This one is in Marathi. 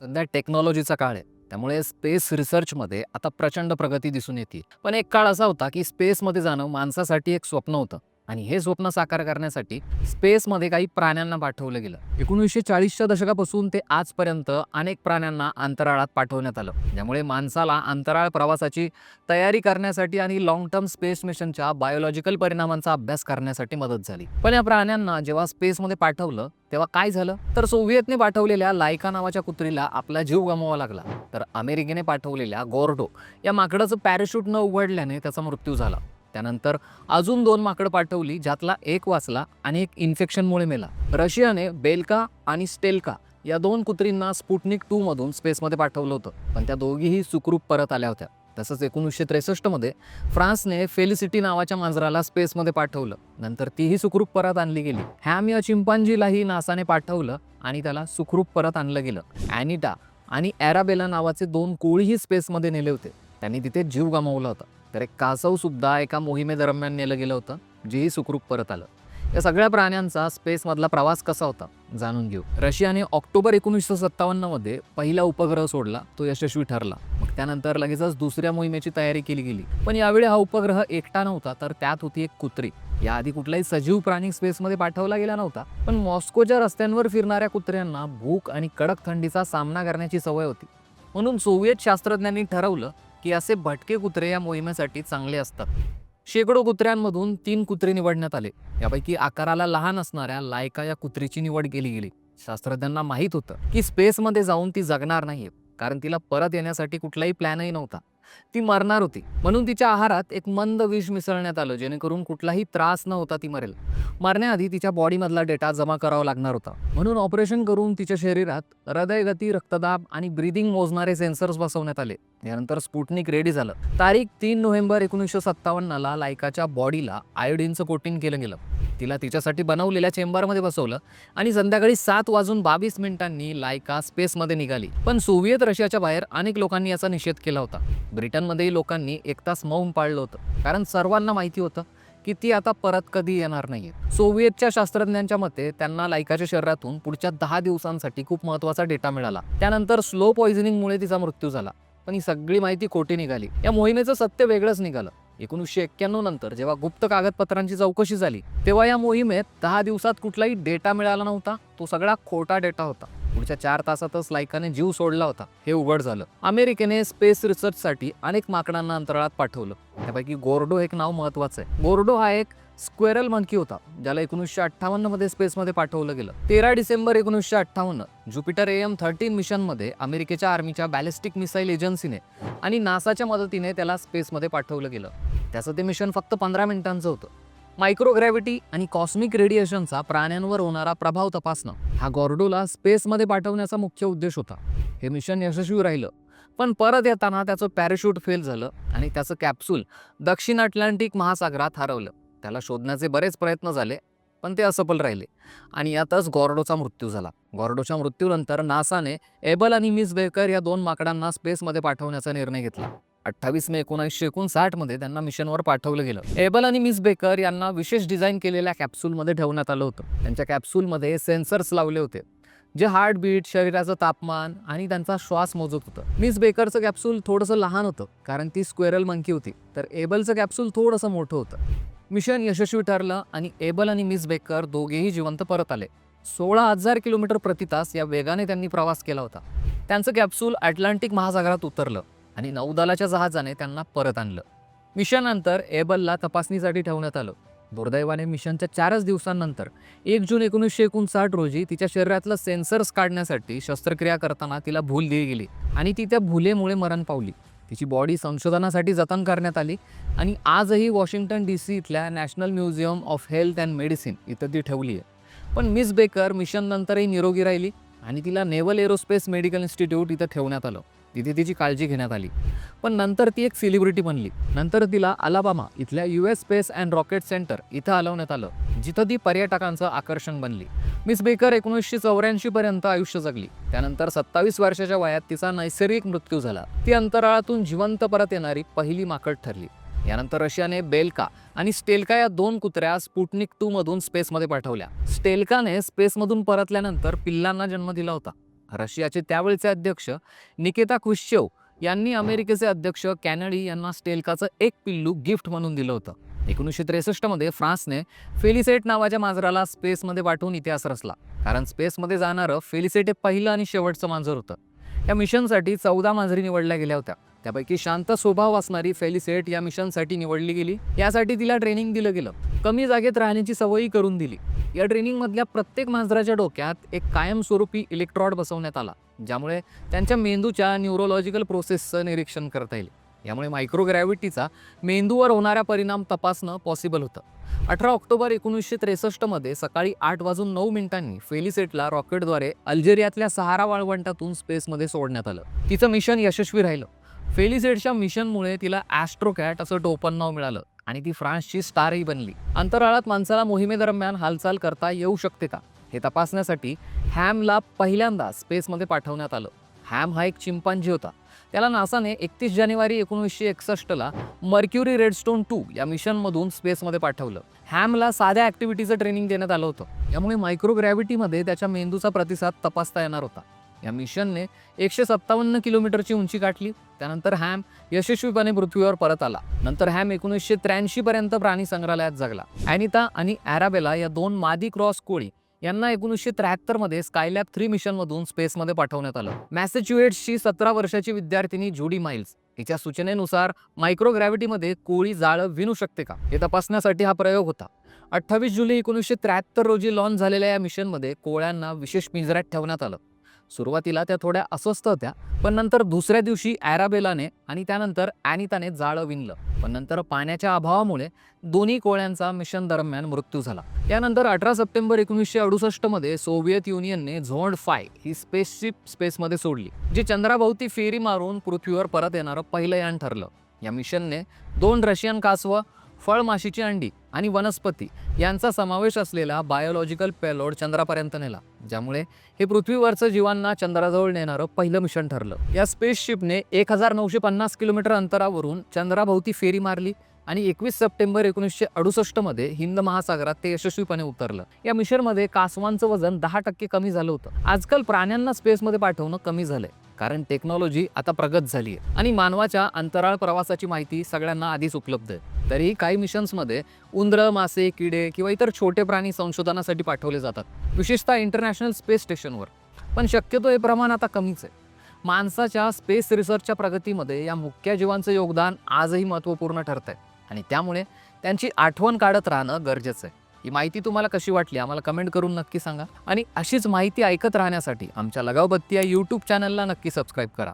सध्या टेक्नॉलॉजीचा काळ आहे. त्यामुळे स्पेस रिसर्चमध्ये आता प्रचंड प्रगती दिसून येते. पण एक काळ असा होता की स्पेसमध्ये जाणं माणसासाठी एक स्वप्न होतं. आणि हे स्वप्न साकार करण्यासाठी स्पेसमध्ये काही प्राण्यांना पाठवलं गेलं. एकोणीसशे चाळीसच्या दशकापासून ते आजपर्यंत अनेक प्राण्यांना अंतराळात पाठवण्यात आलं. ज्यामुळे माणसाला अंतराळ प्रवासाची तयारी करण्यासाठी आणि लॉंग टर्म स्पेस मिशनच्या बायोलॉजिकल परिणामांचा अभ्यास करण्यासाठी मदत झाली. पण या प्राण्यांना जेव्हा स्पेसमध्ये पाठवलं तेव्हा काय झालं? तर सोव्हिएतने पाठवलेल्या लायका नावाच्या कुत्रीला आपला जीव गमवावा लागला. तर अमेरिकेने पाठवलेल्या गोर्डो या माकडाचं पॅराशूट न उघडल्याने त्याचा मृत्यू झाला. त्यानंतर अजून दोन माकडं पाठवली ज्यातला एक वाचला आणि एक इन्फेक्शनमुळे मेला. रशियाने बेल्का आणि स्टेल्का या दोन कुत्रींना स्पुटनिक टू मधून स्पेसमध्ये पाठवलं होतं. पण त्या दोघीही सुखरूप परत आल्या होत्या. तसंच एकोणीसशे त्रेसष्टमध्ये फ्रान्सने फेलिसिटी नावाच्या मांजराला स्पेसमध्ये पाठवलं. नंतर तीही सुखरूप परत आणली गेली. हॅम या चिंपांजीलाही नासाने पाठवलं आणि त्याला सुखरूप परत आणलं गेलं. ॲनिटा आणि ॲराबेला नावाचे दोन कोळीही स्पेसमध्ये नेले होते. त्यांनी तिथे जीव गमावला होता. तर एक कासवसुद्धा एका मोहिमेदरम्यान नेलं गेलं होतं जेही सुखरूप परत आलं. या सगळ्या प्राण्यांचा स्पेसमधला प्रवास कसा होता जाणून घेऊ. रशियाने ऑक्टोबर एकोणीसशे सत्तावन्नमध्ये पहिला उपग्रह सोडला तो यशस्वी ठरला. मग त्यानंतर लगेचच दुसऱ्या मोहिमेची तयारी केली गेली. पण यावेळी हा उपग्रह एकटा नव्हता तर त्यात होती एक कुत्री. याआधी कुठलाही सजीव प्राणी स्पेसमध्ये पाठवला गेला नव्हता पण मॉस्कोच्या रस्त्यांवर फिरणाऱ्या कुत्र्यांना भूक आणि कडक थंडीचा सामना करण्याची सवय होती. म्हणून सोव्हिएत शास्त्रज्ञांनी ठरवलं की असे भटके कुत्रे या मोहिमेसाठी चांगले असतात. शेकडो कुत्र्यांमधून तीन कुत्रे निवडण्यात आले. यापैकी आकाराला लहान असणाऱ्या लायका या कुत्रीची निवड केली गेली. शास्त्रज्ञांना माहीत होतं की स्पेसमध्ये जाऊन ती जगणार नाहीये कारण तिला परत येण्यासाठी कुठलाही प्लॅनही नव्हता. ती मरणार होती. म्हणून तिच्या आहारात एक मंद विष मिसळण्यात आलं जेणेकरून कुठलाही त्रास न होता ती मरेल. मरण्याआधी तिच्या बॉडीमधला डेटा जमा करावा लागणार होता. म्हणून ऑपरेशन करून तिच्या शरीरात हृदयगती रक्तदाब आणि ब्रिदिंग मोजणारे सेन्सर्स बसवण्यात आले. यानंतर स्पुटनिक रेडी झालं. तारीख तीन नोव्हेंबर एकोणीसशे सत्तावन्नला लायकाच्या बॉडीला आयोडीनचं कोटिंग केलं गेलं. तिला तिच्यासाठी बनवलेल्या चेंबरमध्ये बसवलं आणि संध्याकाळी सात वाजून बावीस मिनिटांनी लायका स्पेसमध्ये निघाली. पण सोव्हिएत रशियाच्या बाहेर अनेक लोकांनी याचा निषेध केला होता. ब्रिटनमध्येही लोकांनी एक तास मौन पाळलं होतं. कारण सर्वांना माहिती होतं की ती आता परत कधी येणार नाही सोव्हिएतच्या शास्त्रज्ञांच्या मते त्यांना लायकाच्या शरीरातून पुढच्या दहा दिवसांसाठी खूप महत्त्वाचा डेटा मिळाला. त्यानंतर स्लो पॉइझनिंगमुळे तिचा मृत्यू झाला. पण ही सगळी माहिती खोटी निघाली. या मोहिमेचं सत्य वेगळंच निघालं. एकोणीसशे एक्क्याण्णव नंतर जेव्हा गुप्त कागदपत्रांची चौकशी झाली तेव्हा या मोहिमेत दहा दिवसात कुठलाही डेटा मिळाला नव्हता. तो सगळा खोटा डेटा होता. पुढच्या चार तासातच लायकाने जीव सोडला होता. हे उघड झालं. अमेरिकेने स्पेस रिसर्चसाठी अनेक माकडांना अंतराळात पाठवलं. त्यापैकी गोर्डो एक नाव महत्वाचं आहे. गोर्डो हा एक स्क्वेरल मंकी होता ज्याला एकोणीसशे अठ्ठावन्नमध्ये स्पेसमध्ये पाठवलं गेलं. तेरा डिसेंबर एकोणीसशे अठ्ठावन्न ज्युपिटर एम थर्टीन मिशनमध्ये अमेरिकेच्या आर्मीच्या बॅलिस्टिक मिसाईल एजन्सीने आणि नासाच्या मदतीने त्याला स्पेसमध्ये पाठवलं गेलं. त्याचं ते मिशन फक्त पंधरा मिनिटांचं होतं. मायक्रोग्रॅव्हिटी आणि कॉस्मिक रेडिएशनचा प्राण्यांवर होणारा प्रभाव तपासणं हा गॉर्डोला स्पेसमध्ये पाठवण्याचा मुख्य उद्देश होता. हे मिशन यशस्वी राहिलं पण परत येताना त्याचं पॅराशूट फेल झालं आणि त्याचं कॅप्सूल दक्षिण अटलांटिक महासागरात हरवलं. त्याला शोधण्याचे बरेच प्रयत्न झाले पण ते असफल राहिले. आणि यातच गॉर्डोचा मृत्यू झाला. गॉर्डोच्या मृत्यूनंतर नासाने एबल आणि मिस बेकर या दोन माकडांना स्पेसमध्ये पाठवण्याचा निर्णय घेतला. अठ्ठावीस मे एकोणीसशे एकोणसाठमध्ये त्यांना मिशनवर पाठवलं गेलं. एबल आणि मिस बेकर यांना विशेष डिझाईन केलेल्या कॅप्सूलमध्ये ठेवण्यात आलं होतं. त्यांच्या कॅप्सूलमध्ये सेन्सर्स लावले होते जे हार्टबीट शरीराचं तापमान आणि त्यांचा श्वास मोजत होतं. मिस बेकरचं कॅप्सूल थोडंसं लहान होतं कारण ती स्क्वेरल मंकी होती. तर एबलचं कॅप्सूल थोडंसं मोठं होतं. मिशन यशस्वी ठरलं आणि एबल आणि मिस बेकर दोघेही जिवंत परत आले. सोळा हजार किलोमीटर प्रति तास या वेगाने त्यांनी प्रवास केला होता. त्यांचं कॅप्सूल अटलांटिक महासागरात उतरलं आणि नौदलाच्या जहाजाने त्यांना परत आणलं. मिशननंतर एबलला तपासणीसाठी ठेवण्यात आलं. दुर्दैवाने मिशनच्या चारच दिवसांनंतर एक जून एकोणीसशे एकोणसाठ रोजी तिच्या शरीरातलं सेन्सर्स काढण्यासाठी शस्त्रक्रिया करताना तिला भूल दिली गेली आणि ती त्या भुलेमुळे मरण पावली. तिची बॉडी संशोधनासाठी जतन करण्यात आली. आणि आजही वॉशिंग्टन डी सी इथल्या national museum of health and medicine इथं ती ठेवली आहे पण मिस बेकर मिशननंतरही निरोगी राहिली आणि तिला नेव्हल एरोस्पेस मेडिकल इन्स्टिट्यूट इथं ठेवण्यात आलं. तिथे तिची काळजी घेण्यात आली. पण नंतर ती एक सेलिब्रिटी बनली. नंतर तिला अलाबामा इथल्या U S space and rocket center इथं हलवण्यात आलं जिथं ती पर्यटकांचं आकर्षण बनली. मिस बेकर एकोणीसशे चौऱ्याऐंशी पर्यंत आयुष्य जगली. त्यानंतर सत्तावीस वर्षाच्या वयात तिचा नैसर्गिक मृत्यू झाला. ती अंतराळातून जिवंत परत येणारी पहिली माकड ठरली. यानंतर रशियाने बेल्का आणि स्टेल्का या दोन कुत्र्या स्पुटनिक टू मधून स्पेसमध्ये पाठवल्या. स्टेल्काने स्पेसमधून परतल्यानंतर पिल्लांना जन्म दिला होता. रशियाचे त्यावेळचे अध्यक्ष निकेता खुश्चेव यांनी अमेरिकेचे अध्यक्ष कॅनडी यांना स्टेल्काचं एक पिल्लू गिफ्ट म्हणून दिलं होतं. एकोणीसशे त्रेसष्टमध्ये फ्रान्सने फेलिसेट नावाच्या मांजराला स्पेसमध्ये पाठवून इतिहास रचला. कारण स्पेसमध्ये जाणारं फेलिसेट हे पहिलं आणि शेवटचं मांजर होतं. या मिशनसाठी चौदा मांजरी निवडल्या गेल्या होत्या. त्यापैकी शांत स्वभाव असणारी फेलिसेट या मिशनसाठी निवडली गेली. यासाठी तिला ट्रेनिंग दिलं गेलं. कमी जागेत राहण्याची सवयी करून दिली. या ट्रेनिंगमधल्या प्रत्येक मांजराच्या डोक्यात एक कायमस्वरूपी इलेक्ट्रॉड बसवण्यात आला ज्यामुळे त्यांच्या मेंदूच्या न्यूरोलॉजिकल प्रोसेसचं निरीक्षण करता येईल. यामुळे मायक्रोग्रॅव्हिटीचा मेंदूवर होणारा परिणाम तपासणं पॉसिबल होतं. अठरा ऑक्टोबर एकोणीसशे त्रेसष्टमध्ये सकाळी आठ वाजून नऊ मिनिटांनी फेलिसेटला रॉकेटद्वारे अल्जेरियातल्या सहारा वाळवंटातून स्पेसमध्ये सोडण्यात आलं. तिचं मिशन यशस्वी राहिलं. फेलिसेडच्या मिशनमुळे तिला ॲस्ट्रोकॅट असं टोपन नाव मिळालं आणि ती फ्रान्सची स्टारही बनली. अंतराळात माणसाला मोहिमेदरम्यान हालचाल करता येऊ शकते का? हे तपासण्यासाठी हॅमला पहिल्यांदा स्पेसमध्ये पाठवण्यात आलं. हॅम हा एक चिंपांजी होता. त्याला नासाने एकतीस जानेवारी एकोणीसशे एकसष्टला मर्क्युरी रेडस्टोन टू या मिशनमधून स्पेसमध्ये पाठवलं. हॅमला साध्या ॲक्टिव्हिटीचं ट्रेनिंग देण्यात आलं होतं. यामुळे मायक्रोग्रॅव्हिटीमध्ये त्याच्या मेंदूचा प्रतिसाद तपासता येणार होता. या मिशनने एकशे सत्तावन्न किलोमीटरची उंची गाठली. त्यानंतर हॅम यशस्वीपणे पृथ्वीवर परत आला. नंतर हॅम एकोणीसशे त्र्याऐंशी पर्यंत प्राणी संग्रहालयात जगला. ॲनिता आणि ॲराबेला या दोन मादी क्रॉस कोळी यांना एकोणीसशे त्र्याहत्तरमध्ये स्कायलॅब थ्री मिशनमधून स्पेसमध्ये पाठवण्यात आलं. मॅसेच्युएट्सची सतरा वर्षाची विद्यार्थिनी जुडी माइल्स हिच्या सूचनेनुसार मायक्रोग्रॅव्हिटीमध्ये कोळी जाळं विणू शकते का? हे तपासण्यासाठी हा प्रयोग होता. अठ्ठावीस जुलै एकोणीसशे त्र्याहत्तर रोजी लॉन्च झालेल्या या मिशनमध्ये कोळ्यांना विशेष पिंजऱ्यात ठेवण्यात आलं. सुरुवातीला त्या थोड्या अस्वस्थ होत्या पण नंतर दुसऱ्या दिवशी ॲराबेलाने आणि त्यानंतर ॲनिताने जाळं विणलं. पण नंतर पाण्याच्या अभावामुळे दोन्ही कोळ्यांचा मिशन दरम्यान मृत्यू झाला. यानंतर अठरा सप्टेंबर एकोणीसशे अडुसष्टमध्ये सोव्हिएत युनियनने झोंड फाय ही स्पेसशिप स्पेसमध्ये सोडली जी चंद्राभोवती फेरी मारून पृथ्वीवर परत येणारं पहिलं यान ठरलं. या मिशनने दोन रशियन कासवं फळमाशीची अंडी आणि वनस्पती यांचा समावेश असलेला बायोलॉजिकल पेलोड चंद्रापर्यंत नेला. ज्यामुळे हे पृथ्वीवरचं जीवांना चंद्राजवळ नेणारं पहिलं मिशन ठरलं. या स्पेसशिपने एक हजार नऊशे पन्नास किलोमीटर अंतरावरून चंद्राभोवती फेरी मारली आणि एकवीस सप्टेंबर एकोणीसशे अडुसष्टमध्ये हिंद महासागरात ते यशस्वीपणे उतरलं. या मिशनमध्ये कासवांचं वजन दहा टक्के कमी झालं होतं. आजकाल प्राण्यांना स्पेसमध्ये पाठवणं कमी झालंय. कारण टेक्नॉलॉजी आता प्रगत झाली आहे. आणि मानवाच्या अंतराळ प्रवासाची माहिती सगळ्यांना आधीच उपलब्ध आहे. तरीही काही मिशन्समध्ये उंदरं मासे किडे किंवा इतर छोटे प्राणी संशोधनासाठी पाठवले जातात. विशेषतः इंटरनॅशनल स्पेस स्टेशनवर पण शक्यतो हे प्रमाण आता कमीच आहे. माणसाच्या स्पेस रिसर्चच्या प्रगतीमध्ये या मुख्य जीवांचं योगदान आजही महत्त्वपूर्ण ठरत आहे आणि त्यामुळे त्यांची आठवण काढत राहणं गरजेचं आहे. ही माहिती तुम्हाला कशी वाटली आम्हाला कमेंट करून नक्की सांगा. आणि अशीच माहिती ऐकत राहण्यासाठी आमच्या लगावबत्ती या यूट्यूब चॅनलला नक्की सबस्क्राईब करा.